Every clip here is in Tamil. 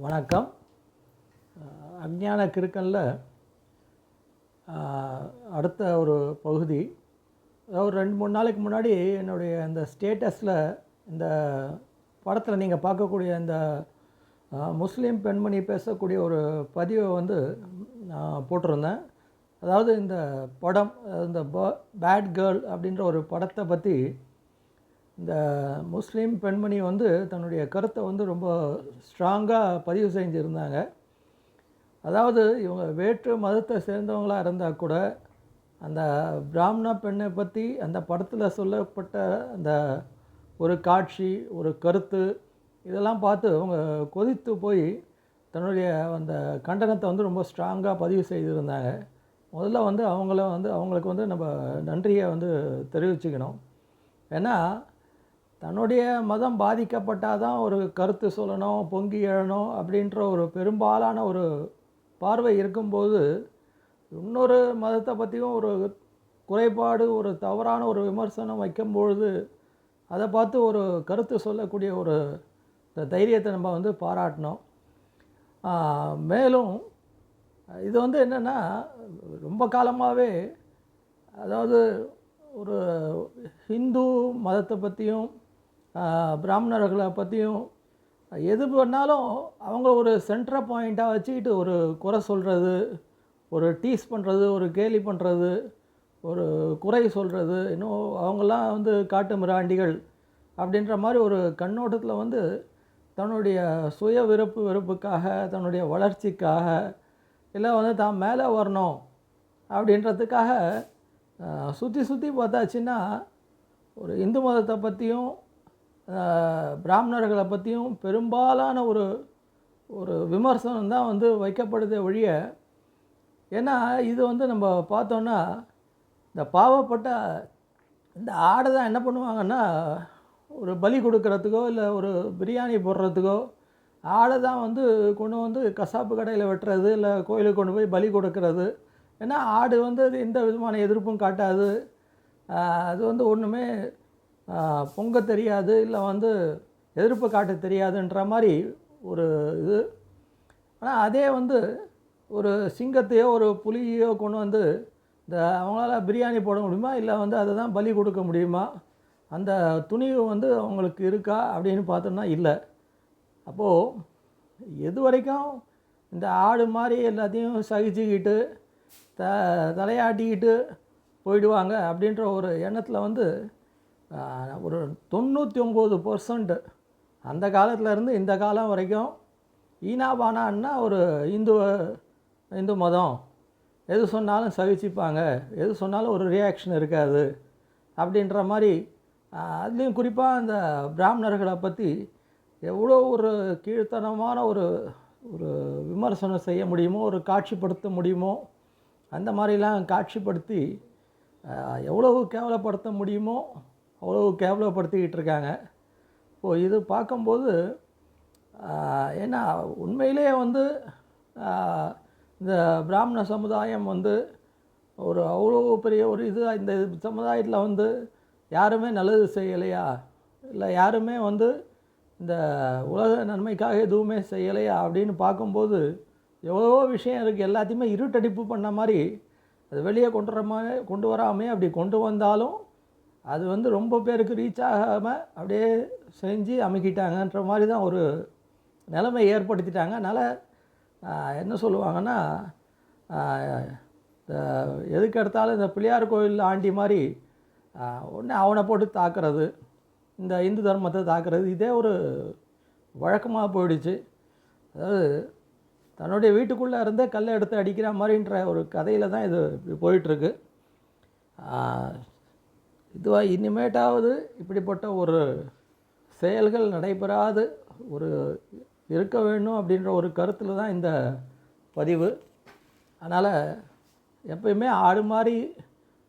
வணக்கம். அஹ், அஞ்ஞான அடுத்த ஒரு பகுதி. அதாவது ஒரு ரெண்டு மூணு நாளைக்கு முன்னாடி என்னுடைய அந்த ஸ்டேட்டஸில் இந்த படத்தில் நீங்கள் பார்க்கக்கூடிய இந்த முஸ்லீம் பெண்மணி பேசக்கூடிய ஒரு பதிவை வந்து நான் போட்டிருந்தேன். அதாவது இந்த படம் இந்த பேட் கேர்ள் அப்படின்ற ஒரு படத்தை பற்றி இந்த முஸ்லீம் பெண்மணி வந்து தன்னுடைய கருத்தை வந்து ரொம்ப ஸ்ட்ராங்காக பதிவு செஞ்சுருந்தாங்க. அதாவது இவங்க வேற்று மதத்தை சேர்ந்தவங்களாக இருந்தால் கூட அந்த பிராமண பெண்ணை பற்றி அந்த படத்தில் சொல்லப்பட்ட அந்த ஒரு காட்சி ஒரு கருத்து இதெல்லாம் பார்த்து அவங்க கொதித்து போய் தன்னுடைய அந்த கண்டனத்தை வந்து ரொம்ப ஸ்ட்ராங்காக பதிவு செய்திருந்தாங்க. முதல்ல வந்து அவங்கள வந்து அவங்களுக்கு வந்து நம்ம நன்றியை வந்து தெரிவிச்சுக்கணும். ஏன்னா தன்னுடைய மதம் பாதிக்கப்பட்டால் தான் ஒரு கருத்து சொல்லணும் பொங்கி எழணும் அப்படின்ற ஒரு பெரும்பாலான ஒரு பார்வை இருக்கும்போது இன்னொரு மதத்தை பற்றியும் ஒரு குறைபாடு ஒரு தவறான ஒரு விமர்சனம் வைக்கும்பொழுது அதை பார்த்து ஒரு கருத்து சொல்லக்கூடிய ஒரு இந்த தைரியத்தை நம்ம வந்து பாராட்டணும். மேலும் இது வந்து என்னென்னா ரொம்ப காலமாகவே அதாவது ஒரு ஹிந்து மதத்தை பற்றியும் பிராமணர்களை பற்றியும் எது பண்ணாலும் அவங்க ஒரு சென்ட்ர பாயிண்ட்டாக வச்சுக்கிட்டு ஒரு குறை சொல்கிறது ஒரு டீஸ் பண்ணுறது ஒரு கேலி பண்ணுறது ஒரு குறை சொல்கிறது இன்னும் அவங்களாம் வந்து காட்டு மிராண்டிகள் அப்படின்ற மாதிரி ஒரு கண்ணோட்டத்தில் வந்து தன்னுடைய சுய விருப்பு வெறுப்புக்காக தன்னுடைய வளர்ச்சிக்காக இல்லை வந்து தான் மேலே வரணும் அப்படின்றதுக்காக சுற்றி சுற்றி பார்த்தாச்சுன்னா ஒரு இந்து மதத்தை பற்றியும் பிராமணர்களை பற்றியும் பெரும்பாலான ஒரு ஒரு விமர்சனம் தான் வந்து வைக்கப்படுதே ஒழிய ஏன்னா இது வந்து நம்ம பார்த்தோன்னா இந்த பாவப்பட்ட இந்த ஆடை தான் என்ன பண்ணுவாங்கன்னா ஒரு பலி கொடுக்கறதுக்கோ இல்லை ஒரு பிரியாணி போடுறதுக்கோ ஆடை தான் வந்து கொண்டு வந்து கசாப்பு கடையில் வெட்டுறது இல்லை கோயிலுக்கு கொண்டு போய் பலி கொடுக்கறது. ஏன்னா ஆடு வந்து அது எந்த விதமான எதிர்ப்பும் காட்டாது. அது வந்து ஒன்றுமே பொங்க தெரியாது இல்லை வந்து எதிர்ப்பு காட்ட தெரியாதுன்ற மாதிரி ஒரு இது. ஆனால் அதே வந்து ஒரு சிங்கத்தையோ ஒரு புலியோ கொண்டு வந்து இந்த அவங்களால பிரியாணி போட முடியுமா? இல்லை வந்து அதை தான் பலி கொடுக்க முடியுமா? அந்த துணிவு வந்து அவங்களுக்கு இருக்கா அப்படின்னு பார்த்தோம்னா இல்லை. அப்போது எது வரைக்கும் இந்த ஆடு மாதிரி எல்லாத்தையும் சகிச்சுக்கிட்டு த தலையாட்டிக்கிட்டு போயிடுவாங்க அப்படின்ற ஒரு எண்ணத்தில் வந்து ஒரு தொண்ணூற்றி ஒம்பது பர்சன்ட் அந்த காலத்துலேருந்து இந்த காலம் வரைக்கும் ஈனாபானான்னா ஒரு இந்து இந்து மதம். எது சொன்னாலும் சகிச்சுப்பாங்க. எது சொன்னாலும் ஒரு ரியாக்ஷன் இருக்காது. அப்படின்ற மாதிரி அதுலேயும் குறிப்பாக அந்த பிராமணர்களை பற்றி எவ்வளோ ஒரு கீழ்த்தனமான ஒரு ஒரு விமர்சனம் செய்ய முடியுமோ ஒரு காட்சிப்படுத்த முடியுமோ அந்த மாதிரிலாம் காட்சிப்படுத்தி எவ்வளவு கேவலப்படுத்த முடியுமோ அவ்வளோ கேவலப்படுத்திக்கிட்டு இருக்காங்க இப்போ இது பார்க்கும்போது ஏன்னா உண்மையிலேயே வந்து இந்த பிராமண சமுதாயம் வந்து ஒரு அவ்வளோ பெரிய ஒரு இது இந்த சமுதாயத்தில் வந்து யாருமே நல்லது செய்யலையா? இல்லை யாருமே வந்து இந்த உலக நன்மைக்காக எதுவுமே செய்யலையா? அப்படின்னு பார்க்கும்போது எவ்வளோ விஷயம் இருக்குது எல்லாத்தையுமே இருட்டடிப்பு பண்ண மாதிரி அது வெளியே கொண்டு வர மாதிரி கொண்டு வராமே அப்படி கொண்டு வந்தாலும் அது வந்து ரொம்ப பேருக்கு ரீச் ஆகாமல் அப்படியே செஞ்சு அமைக்கிட்டாங்கன்ற மாதிரி தான் ஒரு நிலைமை ஏற்படுத்திட்டாங்க. அதனால் என்ன சொல்லுவாங்கன்னா இந்த எதுக்கு எடுத்தாலும் இந்த பிள்ளையார் கோயில் ஆண்டி மாதிரி உடனே அவனை போட்டு தாக்குறது இந்த இந்து தர்மத்தை தாக்குறது இதே ஒரு வழக்கமாக போயிடுச்சு. அதாவது தன்னுடைய வீட்டுக்குள்ளே இருந்தே கல்லை எடுத்து அடிக்கிற மாதிரின்ற ஒரு கதையில் தான் இது இப்படி போயிட்டுருக்கு. இதுவாக இனிமேட்டாவது இப்படிப்பட்ட ஒரு செயல்கள் நடைபெறாது ஒரு இருக்க வேண்டும் அப்படின்ற ஒரு கருத்தில் தான் இந்த பதிவு. அதனால் எப்பயுமே ஆடு மாதிரி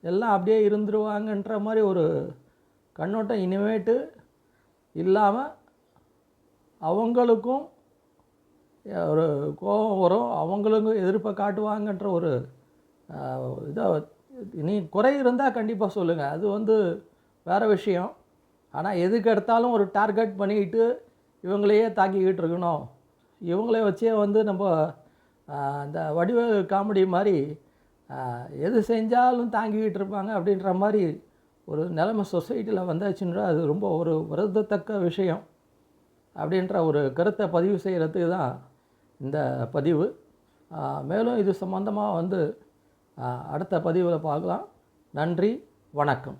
எல்லாம் அப்படியே இருந்துருவாங்கன்ற மாதிரி ஒரு கண்ணோட்டம் இனிமேட்டு இல்லாமல் அவங்களுக்கும் ஒரு கோபம் வரும் அவங்களுக்கும் எதிர்ப்பை காட்டுவாங்கன்ற ஒரு இதை நீ குறை இருந்தால் கண்டிப்பாக சொல்லுங்கள் அது வந்து வேறு விஷயம். ஆனால் எதுக்கு எடுத்தாலும் ஒரு டார்கெட் பண்ணிக்கிட்டு இவங்களையே தாக்கிக்கிட்டு இருக்கணும். இவங்களே வச்சே வந்து நம்ம இந்த வடிவ காமெடி மாதிரி எது செஞ்சாலும் தாங்கிக்கிட்டு இருப்பாங்க அப்படின்ற மாதிரி ஒரு நிலைமை சொசைட்டியில் வந்தாச்சுன்றா அது ரொம்ப ஒரு வருந்தத்தக்க விஷயம். அப்படின்ற ஒரு கருத்தை பதிவு செய்கிறதுக்கு தான் இந்த பதிவு. மேலும் இது சம்மந்தமாக வந்து அடுத்த பதிவில் பார்க்கலாம். நன்றி வணக்கம்.